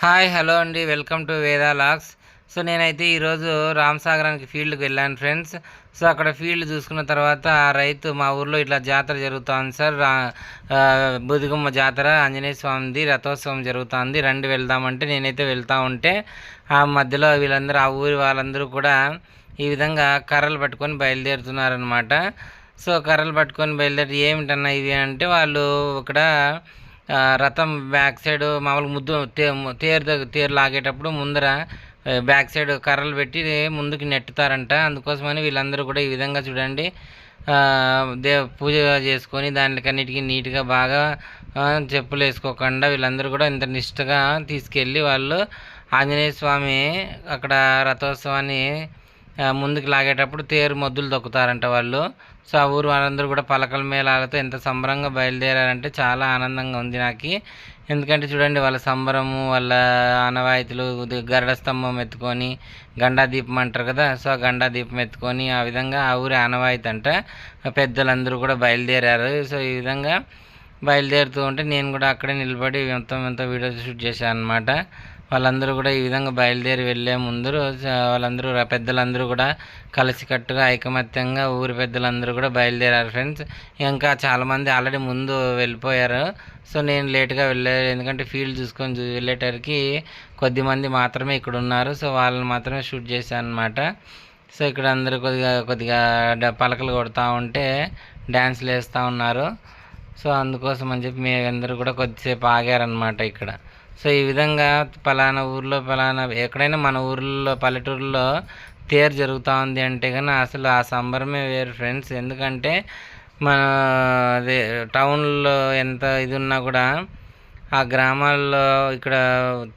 Hi hello అండి. Welcome to Veda lakhs so నేనైతే ఈరోజు రామసాగరానికి ఫీల్డ్కి వెళ్ళాను ఫ్రెండ్స్. సో అక్కడ ఫీల్డ్ చూసుకున్న తర్వాత ఆ రైతు మా ఊర్లో ఇట్లా జాతర జరుగుతోంది సార్. రా బుదిగుమ్మ జాతర ఆంజనేయ స్వామిది రథోత్సవం జరుగుతోంది. రండి వెళ్దామంటే నేనైతే వెళ్తా ఉంటే ఆ మధ్యలో వీళ్ళందరూ ఆ ఊరి వాళ్ళందరూ కూడా ఈ విధంగా కర్రలు పట్టుకొని బయలుదేరుతున్నారనమాట సో కర్రలు పట్టుకొని బయలుదేరి ఏమిటన్నా ఇవి అంటే వాళ్ళు ఇక్కడ రథం బ్యాక్ సైడ్ మామూలుగా ముద్దు తే- తేరు తేరు లాగేటప్పుడు ముందర బ్యాక్ సైడ్ కర్రలు పెట్టి ముందుకు నెట్టుతారంట. అందుకోసమని వీళ్ళందరూ కూడా ఈ విధంగా చూడండి. దే పూజ చేసుకొని దానికన్నిటికీ నీట్గా బాగా చెప్పులు వేసుకోకుండా వీళ్ళందరూ కూడా ఇంత నిష్టగా తీసుకెళ్ళి వాళ్ళు ఆంజనేయ స్వామి అక్కడ రథోత్సవాన్ని ముందుకు లాగేటప్పుడు తేరు మొద్దులు తొక్కుతారంట వాళ్ళు. సో ఆ ఊరు వాళ్ళందరూ కూడా పలకల మేళాలతో ఎంత సంబరంగా బయలుదేరారంటే చాలా ఆనందంగా ఉంది నాకు. ఎందుకంటే చూడండి వాళ్ళ సంబరము వాళ్ళ ఆనవాయితీలు గరడ గరుడ స్తంభం ఎత్తుకొని గండా దీపం అంటారు కదా సో ఆ గండా దీపం ఎత్తుకొని ఆ విధంగా ఆ ఊరి ఆనవాయితీ అంట. పెద్దలందరూ కూడా బయలుదేరారు. సో ఈ విధంగా బయలుదేరుతూ ఉంటే నేను కూడా అక్కడే నిలబడి ఎంతో ఎంతో వీడియో షూట్ చేశాను అనమాట వాళ్ళందరూ కూడా ఈ విధంగా బయలుదేరి వెళ్ళే ముందు వాళ్ళందరూ పెద్దలందరూ కూడా కలిసికట్టుగా ఐకమత్యంగా ఊరి పెద్దలందరూ కూడా బయలుదేరారు ఫ్రెండ్స్. ఇంకా చాలామంది ఆల్రెడీ ముందు వెళ్ళిపోయారు. సో నేను లేట్గా వెళ్ళారు ఎందుకంటే ఫీల్డ్ చూసుకొని వెళ్ళేటరికి కొద్ది మంది మాత్రమే ఇక్కడ ఉన్నారు. సో వాళ్ళని మాత్రమే షూట్ చేశాను అనమాట సో ఇక్కడ అందరూ కొద్దిగా కొద్దిగా డ- పలకలు కొడతా ఉంటే డ్యాన్స్లు వేస్తూ ఉన్నారు. సో అందుకోసం అని చెప్పి మీ అందరూ కూడా కొద్దిసేపు ఆగారనమాట ఇక్కడ. సో ఈ విధంగా పలానా ఊర్లో పలానా ఎక్కడైనా మన ఊర్లో పల్లెటూరులో తేరు జరుగుతూ ఉంది అంటే కానీ అసలు ఆ సంబరమే వేరు ఫ్రెండ్స్. ఎందుకంటే మన అదే టౌన్లో ఎంత ఇది ఉన్నా కూడా ఆ గ్రామాల్లో ఇక్కడ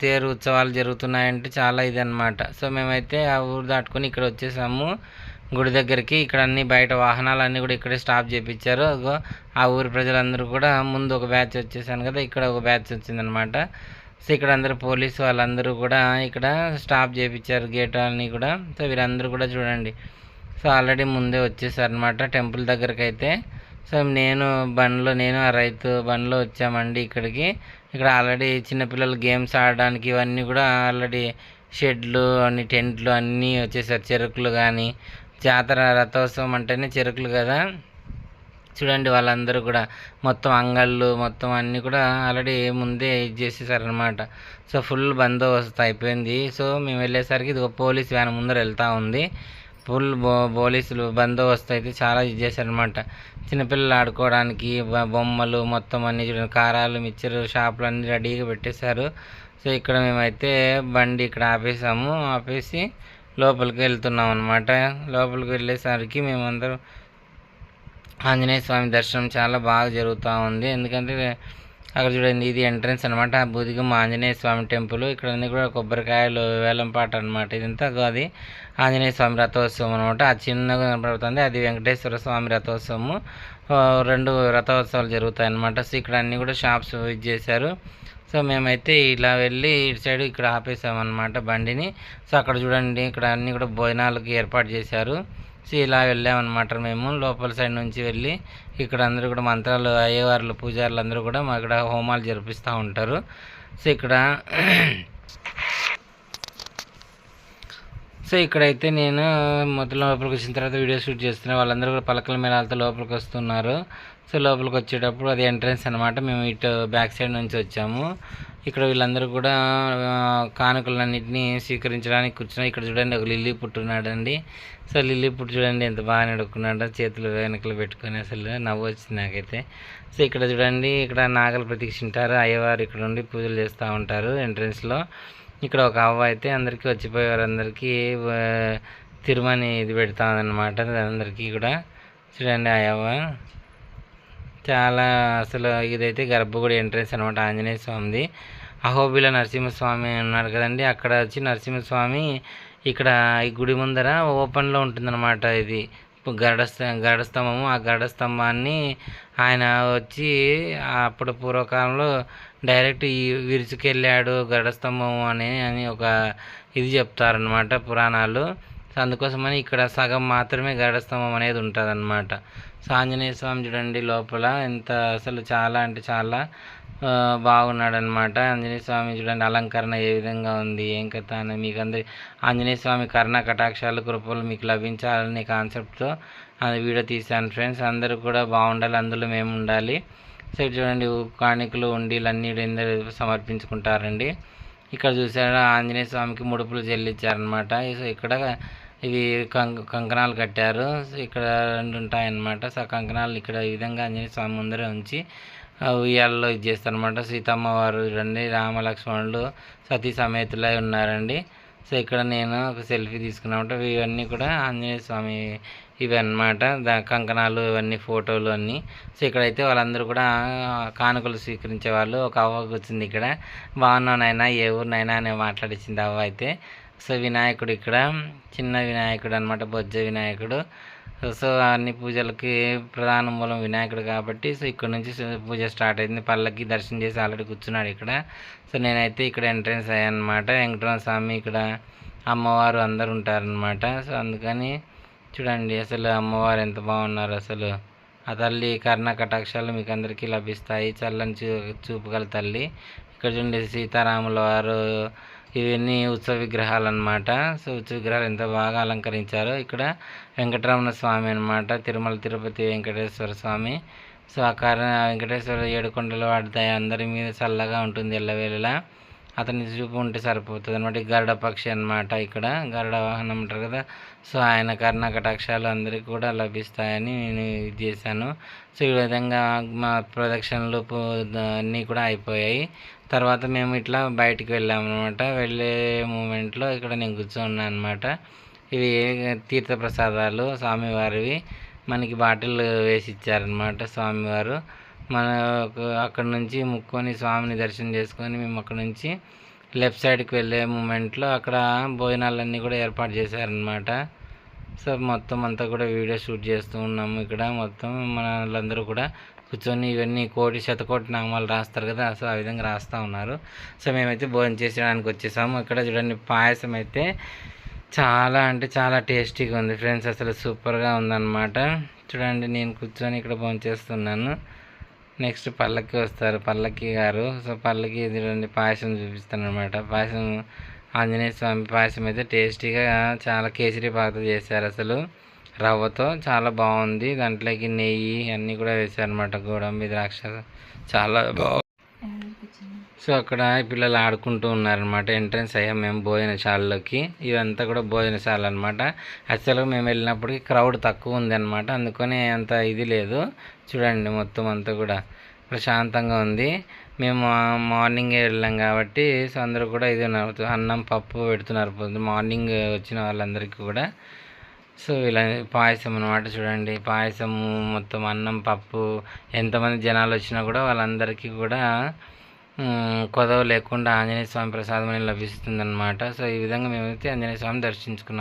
తేరు ఉత్సవాలు జరుగుతున్నాయంటే చాలా ఇది అనమాట సో మేమైతే ఆ ఊరు దాటుకొని ఇక్కడ వచ్చేసాము. గుడి దగ్గరికి ఇక్కడ అన్ని బయట వాహనాలు అన్నీ కూడా ఇక్కడే స్టాప్ చేయించారు ఆ ఊరి ప్రజలందరూ కూడా ముందు ఒక బ్యాచ్ వచ్చేసాను కదా ఇక్కడ ఒక బ్యాచ్ వచ్చిందనమాట సో ఇక్కడ అందరూ పోలీసు వాళ్ళందరూ కూడా ఇక్కడ స్టాప్ చేయించారు గేట్ అన్నీ కూడా. సో వీరందరూ కూడా చూడండి. సో ఆల్రెడీ ముందే వచ్చేసారనమాట టెంపుల్ దగ్గరికి అయితే సో నేను బండ్లో నేను ఆ రైతు బండ్లో వచ్చామండి ఇక్కడికి. ఇక్కడ ఆల్రెడీ చిన్నపిల్లలు గేమ్స్ ఆడడానికి ఇవన్నీ కూడా ఆల్రెడీ షెడ్లు అన్ని టెంట్లు అన్నీ వచ్చేసారు చెరుకులు కానీ జాతర రథోత్సవం అంటేనే చెరుకులు కదా. చూడండి వాళ్ళందరూ కూడా మొత్తం అంగళ్ళు మొత్తం అన్నీ కూడా ఆల్రెడీ ముందే ఇది చేసేసారనమాట సో ఫుల్ బందోబస్తు అయిపోయింది. సో మేము వెళ్ళేసరికి ఇది ఒక పోలీస్ వ్యాన్ ముందర వెళ్తూ ఉంది. ఫుల్ బో పోలీసులు బందోబస్తు అయితే చాలా ఇది చేశారనమాట చిన్నపిల్లలు ఆడుకోవడానికి బొమ్మలు మొత్తం అన్ని చూడండి కారాలు మిక్చర్ షాపులు అన్నీ రెడీగా పెట్టేశారు. సో ఇక్కడ మేమైతే బండి ఇక్కడ ఆపేసాము. ఆపేసి లోపలికి వెళ్తున్నాం అనమాట లోపలికి వెళ్ళేసరికి మేమందరం ఆంజనేయ స్వామి దర్శనం చాలా బాగా జరుగుతూ ఉంది. ఎందుకంటే అక్కడ చూడండి ఇది ఎంట్రన్స్ అనమాట ఆ బుదిగమ్మ ఆంజనేయ స్వామి టెంపుల్. ఇక్కడ అన్ని కూడా కొబ్బరికాయలు వేలంపాట అనమాట ఇదంతా అది ఆంజనేయ స్వామి రథోత్సవం అనమాట ఆ చిన్నగా కనపడుతుంది. అది వెంకటేశ్వర స్వామి రథోత్సవము. రెండు రథోత్సవాలు జరుగుతాయి అనమాట సో ఇక్కడ అన్ని కూడా షాప్స్ ఇది చేశారు. సో మేమైతే ఇలా వెళ్ళి ఇటు సైడ్ ఇక్కడ ఆపేసామన్నమాట బండిని. సో అక్కడ చూడండి ఇక్కడ అన్ని కూడా భోజనాలకు ఏర్పాటు చేశారు. సో ఇలా వెళ్ళామన్నమాట. మేము లోపల సైడ్ నుంచి వెళ్ళి ఇక్కడ అందరూ కూడా మంత్రాలు అయ్యవార్లు పూజారులు అందరూ కూడా మా ఇక్కడ హోమాలు జరిపిస్తూ ఉంటారు. సో ఇక్కడ సో ఇక్కడైతే నేను మొత్తం లోపలికి వచ్చిన తర్వాత వీడియో షూట్ చేస్తున్నా వాళ్ళందరూ కూడా పలకల మేళాలతో లోపలికి వస్తున్నారు. సో లోపలికి వచ్చేటప్పుడు అది ఎంట్రన్స్ అనమాట మేము ఇటు బ్యాక్ సైడ్ నుంచి వచ్చాము. ఇక్కడ వీళ్ళందరూ కూడా కానుకలన్నింటినీ స్వీకరించడానికి కూర్చున్నారు. ఇక్కడ చూడండి ఒక లిల్లీ పుట్టున్నాడండి సో లిల్లీ పుట్టు చూడండి ఎంత బాగా నడుక్కున్నాడో చేతులు వెనకలు పెట్టుకొని అసలు నవ్వు వచ్చింది నాకైతే. సో ఇక్కడ చూడండి ఇక్కడ నాగలు ప్రతీక్షింటారు అయ్యవారు ఇక్కడ ఉండి పూజలు చేస్తూ ఉంటారు ఎంట్రన్స్లో. ఇక్కడ ఒక అవ్వ అయితే అందరికీ వచ్చిపోయేవారు. అందరికీ తిరుమని ఇది పెడతా ఉందన్నమాట. అందరికీ కూడా. చూడండి ఆ అవ్వ. చాలా అసలు ఇదైతే గర్భగుడి ఎంట్రెన్స్ అనమాట ఆంజనేయ స్వామిది. అహోబిల నరసింహస్వామి ఉన్నారు కదండి అక్కడ వచ్చి నరసింహస్వామి ఇక్కడ ఈ గుడి ముందర ఓపెన్లో ఉంటుందన్నమాట ఇది. గడ స్త- స్తంభము ఆ గరుడ స్తంభాన్ని ఆయన వచ్చి అప్పుడు పూర్వకాలంలో డైరెక్ట్ ఈ విరుచుకెళ్ళాడు గరుడ స్తంభము అని అని ఒక ఇది చెప్తారనమాట పురాణాలు. అందుకోసమని ఇక్కడ సగం మాత్రమే గరుడ స్తంభం అనేది ఉంటుందన్నమాట. ఆంజనేయ స్వామి చూడండి లోపల. ఎంత అసలు చాలా అంటే చాలా బాగున్నాడు బాగున్నాడనమాట. ఆంజనేయ స్వామి చూడండి అలంకరణ ఏ విధంగా ఉంది ఏం కథ అని మీకు అందరి ఆంజనేయ స్వామి కర్ణ కటాక్షాలు కృపలు మీకు లభించాలనే కాన్సెప్ట్తో అది వీడియో తీశాను ఫ్రెండ్స్. అందరూ కూడా బాగుండాలి అందులో మేము ఉండాలి. సో చూడండి కాணிకలు ఉండీలు అన్నీ అందరూ సమర్పించుకుంటారండి. ఇక్కడ చూసారా ఆంజనేయ స్వామికి ముడుపులు చెల్లించారనమాట సో ఇక్కడ ఇవి కంకణాలు కట్టారు. ఇక్కడ రెండు ఉంటాయన్నమాట. సో కంకణాలు ఇక్కడ ఈ విధంగా ఆంజనేయ స్వామి ముందర ఉంచి ఉయ్యాలలో ఇది చేస్తారనమాట సీతమ్మ వారు రండి. రామలక్ష్మణులు సతీ సమేతులై ఉన్నారండి. సో ఇక్కడ నేను ఒక సెల్ఫీ తీసుకున్నమాట. ఇవన్నీ కూడా ఆంజనేయ స్వామి ఇవి అన్నమాట దా కంకణాలు ఇవన్నీ ఫోటోలు అన్నీ. సో ఇక్కడైతే వాళ్ళందరూ కూడా కానుకలు స్వీకరించే వాళ్ళు. ఒక అవ్వ వచ్చింది ఇక్కడ. బాగున్నానైనా ఏ ఊరినైనా అని మాట్లాడించింది అవ్వ అయితే. సో వినాయకుడు ఇక్కడ చిన్న వినాయకుడు అనమాట బొజ్జ వినాయకుడు. సో అన్ని పూజలకి ప్రధాన మూలం వినాయకుడు కాబట్టి సో ఇక్కడ నుంచి పూజ స్టార్ట్ అయింది. పళ్ళకి దర్శనం చేసి ఆల్రెడీ కూర్చున్నాడు ఇక్కడ. సో నేనైతే ఇక్కడ ఎంట్రన్స్ అయ్యాను అనమాట వెంకటరమణ స్వామి ఇక్కడ అమ్మవారు అందరు ఉంటారనమాట సో అందుకని చూడండి అసలు అమ్మవారు ఎంత బాగున్నారు అసలు. ఆ తల్లి కర్ణ కటాక్షాలు మీకు అందరికీ లభిస్తాయి. చల్లని చూ చూపుగల తల్లి. ఇక్కడ చూడండి సీతారాముల వారు ఇవన్నీ ఉత్సవ విగ్రహాలు అనమాట సో ఉత్సవ విగ్రహాలు ఎంత బాగా అలంకరించారో ఇక్కడ వెంకటరమణ స్వామి అనమాట తిరుమల తిరుపతి వెంకటేశ్వర స్వామి. సో ఆ కారణ వెంకటేశ్వర ఏడుకొండలు వాడతాయి అందరి మీద చల్లగా ఉంటుంది ఎల్లవేళలా. అతని చూపు ఉంటే సరిపోతుంది అనమాట గరుడ పక్షి అనమాట ఇక్కడ. గరుడ వాహనం అంటారు కదా. సో ఆయన కర్ణ కటాక్షాలు అందరికీ కూడా లభిస్తాయని నేను ఇది చేశాను. సో ఈ విధంగా మా ప్రదక్షిణలు అన్నీ కూడా అయిపోయాయి. తర్వాత మేము ఇట్లా బయటికి వెళ్ళాము అనమాట వెళ్ళే మూమెంట్లో ఇక్కడ నేను కూర్చున్నాను అనమాట ఇవి తీర్థప్రసాదాలు స్వామివారివి. మనకి బాటిల్ వేసి ఇచ్చారనమాట స్వామివారు. మన అక్కడ నుంచి ముక్కొని స్వామిని దర్శనం చేసుకొని మేము అక్కడ నుంచి లెఫ్ట్ సైడ్కి వెళ్ళే మూమెంట్లో అక్కడ భోజనాలన్నీ కూడా ఏర్పాటు చేశారనమాట సో మొత్తం అంతా కూడా వీడియో షూట్ చేస్తూ ఉన్నాము ఇక్కడ. మొత్తం మన వాళ్ళందరూ కూడా కూర్చొని ఇవన్నీ కోటి శతకోటి నామాలు రాస్తారు కదా సో ఆ విధంగా రాస్తూ ఉన్నారు. సో మేమైతే భోజనం చేసేయడానికి వచ్చేసాము. ఇక్కడ చూడండి పాయసం అయితే చాలా అంటే చాలా టేస్టీగా ఉంది. ఫ్రెండ్స్ అసలు సూపర్గా ఉందన్నమాట. చూడండి నేను కూర్చొని ఇక్కడ భోజనం చేస్తున్నాను. నెక్స్ట్ పల్లకి వస్తారు. పల్లకి గారు. సో పల్లకి ఎదురండి పాయసం చూపిస్తాను అనమాట పాయసం ఆంజనేయ స్వామి పాయసం అయితే టేస్టీగా చాలా కేసరి పాత చేశారు అసలు. రవ్వతో చాలా బాగుంది. దాంట్లోకి నెయ్యి అన్నీ కూడా వేశారనమాట గోడంబి ద్రాక్ష చాలా బాగుంది. సో అక్కడ పిల్లలు ఆడుకుంటూ ఉన్నారనమాట ఎంట్రన్స్ అయ్యాం మేము భోజనశాలలోకి. ఇదంతా కూడా భోజనశాల అనమాట అసలు మేము వెళ్ళినప్పటికీ క్రౌడ్ తక్కువ ఉంది అనమాట అందుకని అంత ఇది లేదు. చూడండి మొత్తం అంతా కూడా ప్రశాంతంగా ఉంది. మేము మార్నింగ్ వెళ్ళాం కాబట్టి సో అందరూ కూడా ఇది అన్నం పప్పు పెడుతున్నారు మార్నింగ్ వచ్చిన వాళ్ళందరికీ కూడా. సో ఇలా పాయసం అనమాట చూడండి. పాయసము మొత్తం అన్నం పప్పు ఎంతమంది జనాలు వచ్చినా కూడా వాళ్ళందరికీ కూడా కొదవ లేకుండా ఆంజనేయ స్వామి ప్రసాదం అనేది లభిస్తుందన్నమాట. సో ఈ విధంగా మేమైతే ఆంజనేయ స్వామి దర్శించుకున్నాం.